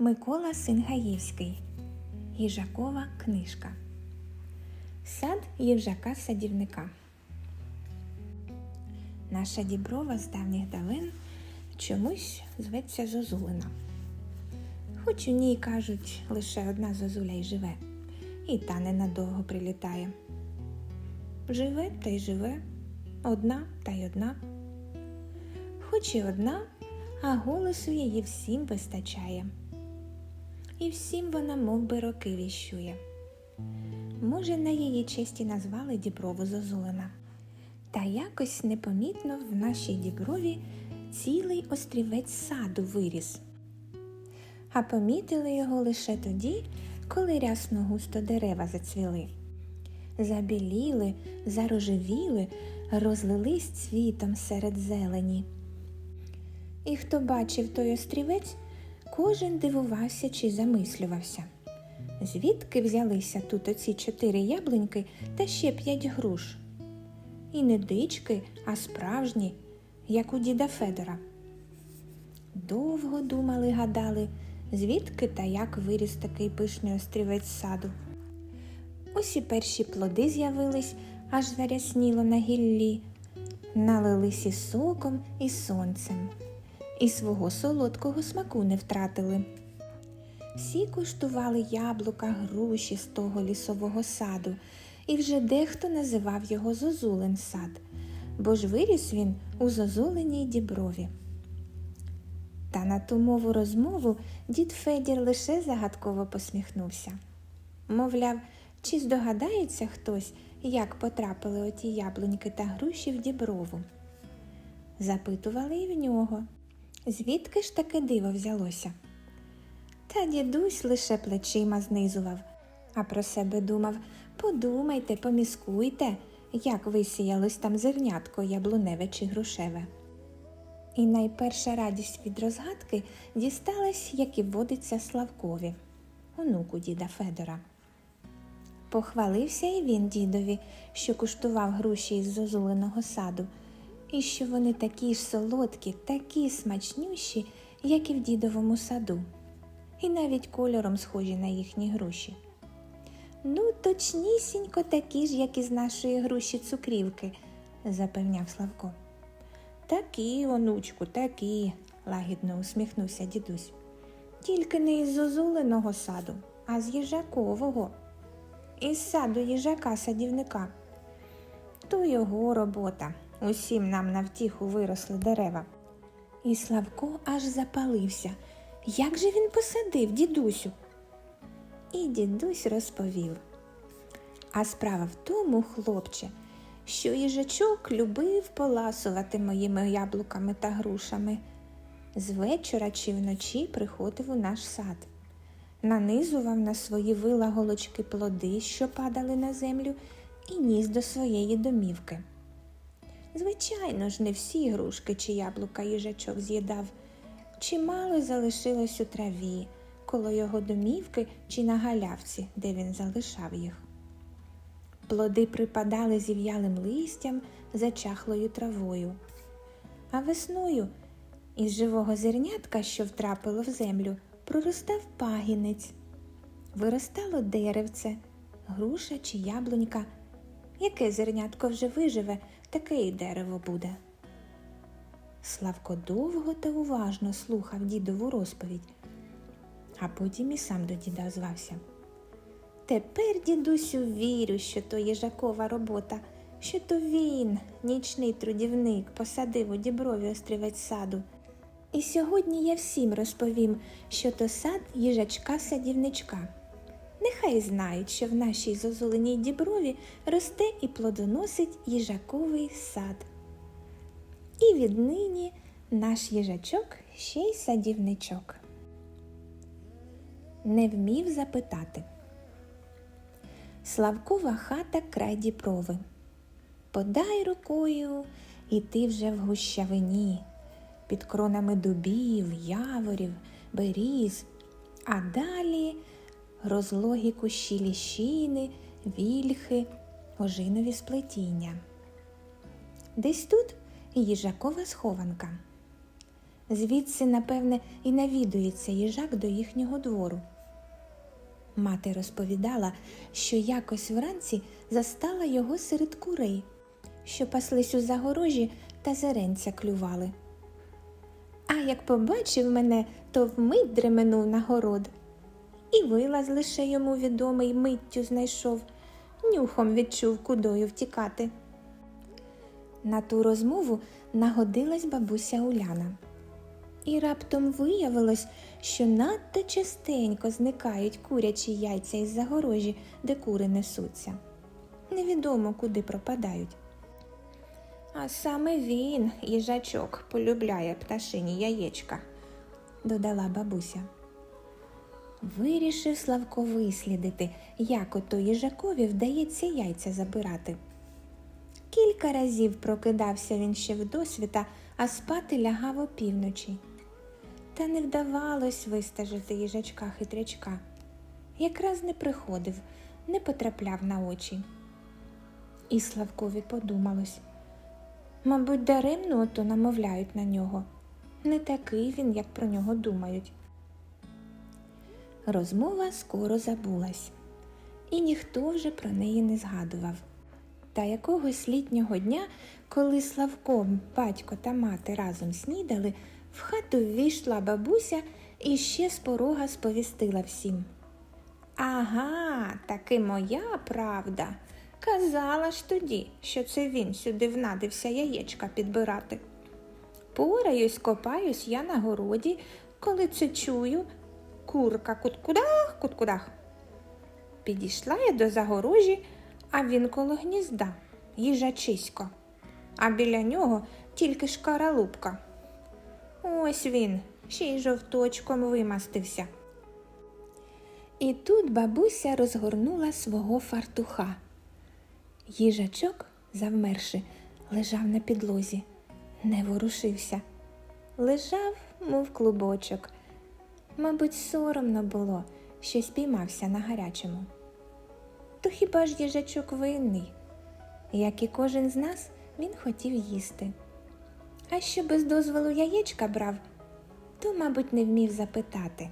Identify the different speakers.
Speaker 1: Микола Сингаївський. Їжакова книжка. Сад їжака садівника. Наша діброва з давніх давен чомусь зветься Зозулина. Хоч у ній, кажуть, лише одна зозуля й живе, і та ненадовго прилітає. Живе та й живе, одна та й одна. Хоч і одна, а голосу її всім вистачає. І всім вона мов би роки віщує. Може, на її честі назвали Діброву Зозулина. Та якось непомітно в нашій діброві цілий острівець саду виріс. А помітили його лише тоді, коли рясно густо дерева зацвіли. Забіліли, зарожевіли, розлились цвітом серед зелені. І хто бачив той острівець, кожен дивувався чи замислювався. Звідки взялися тут оці чотири яблуньки та ще п'ять груш? І не дички, а справжні, як у діда Федора. Довго думали, гадали, звідки та як виріс такий пишний острівець саду. Ось і перші плоди з'явились, аж зарясніло на гіллі, налились і соком, і сонцем, і свого солодкого смаку не втратили. Всі куштували яблука, груші з того лісового саду, і вже дехто називав його Зозулин сад, бо ж виріс він у Зозулиній діброві. Та на ту мову розмову дід Федір лише загадково посміхнувся. Мовляв, чи здогадається хтось, як потрапили оті яблуньки та груші в діброву? Запитували і в нього, звідки ж таке диво взялося? Та дідусь лише плечима знизував, а про себе думав подумайте, поміскуйте, як висіялось там зернятко яблуневе чи грушеве. І найперша радість від розгадки дісталась, як і водиться Славкові, онуку діда Федора. Похвалився і він дідові, що куштував груші із зозуленого саду, і що вони такі ж солодкі, такі смачнющі, як і в дідовому саду, і навіть кольором схожі на їхні груші. Ну, точнісінько такі ж, як із нашої груші цукрівки, запевняв Славко. Такі, онучку, такі, лагідно усміхнувся дідусь. Тільки не із зозуленого саду, а з їжакового. Із саду їжака садівника. То його робота. Усім нам на втіху виросли дерева. І Славко аж запалився. Як же він посадив, дідусю? І дідусь розповів. А справа в тому, хлопче, що їжачок любив поласувати моїми яблуками та грушами. З вечора чи вночі приходив у наш сад, нанизував на свої вила голочки плоди, що падали на землю, і ніс до своєї домівки. Звичайно ж, не всі грушки чи яблука їжачок з'їдав, чимало залишилось у траві, коло його домівки чи на галявці, де він залишав їх. Плоди припадали зів'ялим листям, зачахлою травою. А весною із живого зернятка, що втрапило в землю, проростав пагінець. Виростало деревце, груша чи яблунька. Яке зернятко вже виживе, таке й дерево буде. Славко довго та уважно слухав дідову розповідь, а потім і сам до діда озвався. Тепер, дідусю, вірю, що то їжакова робота, що то він, нічний трудівник, посадив у діброві острівець саду. І сьогодні я всім розповім, що то сад їжачка-садівничка. Нехай знають, що в нашій зозуленій діброві росте і плодоносить їжаковий сад. І віднині наш їжачок ще й садівничок. Не вмів запитати. Славкова хата край діпрови. Подай рукою, і ти вже в гущавині, під кронами дубів, яворів, беріз, а далі розлогі кущі ліщини, вільхи, ожинові сплетіння. Десь тут їжакова схованка. Звідси, напевне, і навідується їжак до їхнього двору. Мати розповідала, що якось вранці застала його серед курей, що паслись у загорожі та зеренця клювали. А як побачив мене, то вмить дременув на город. І вилаз лише йому відомий миттю знайшов, нюхом відчув, кудою втікати. На ту розмову нагодилась бабуся Уляна. І раптом виявилось, що надто частенько зникають курячі яйця із загорожі, де кури несуться. Невідомо, куди пропадають. А саме він, їжачок, полюбляє пташині яєчка, додала бабуся. Вирішив Славко вислідити, як ото їжакові вдається яйця забирати. Кілька разів прокидався він ще вдосвіта, а спати лягав опівночі. Та не вдавалось вистежити їжачка хитрячка. Якраз не приходив, не потрапляв на очі. І Славкові подумалось. Мабуть, даремно ото намовляють на нього. Не такий він, як про нього думають. Розмова скоро забулась, і ніхто вже про неї не згадував. Та якогось літнього дня, коли Славко, батько та мати разом снідали, в хату ввійшла бабуся і ще з порога сповістила всім. Ага, таки моя правда. Казала ж тоді, що це він сюди внадився яєчка підбирати. Пораюсь, копаюсь я на городі, коли це чую. Курка куткудах, куткудах. Підійшла я до загорожі, а він коло гнізда, їжачисько, а біля нього тільки шкаралупка. Ось він, ще й жовточком вимастився. І тут бабуся розгорнула свого фартуха. Їжачок, завмерши, лежав на підлозі, не ворушився. Лежав, мов клубочок. Мабуть, соромно було, що спіймався на гарячому. То хіба ж їжачок винний? Як і кожен з нас, він хотів їсти. А що без дозволу яєчка брав, то, мабуть, не вмів запитати.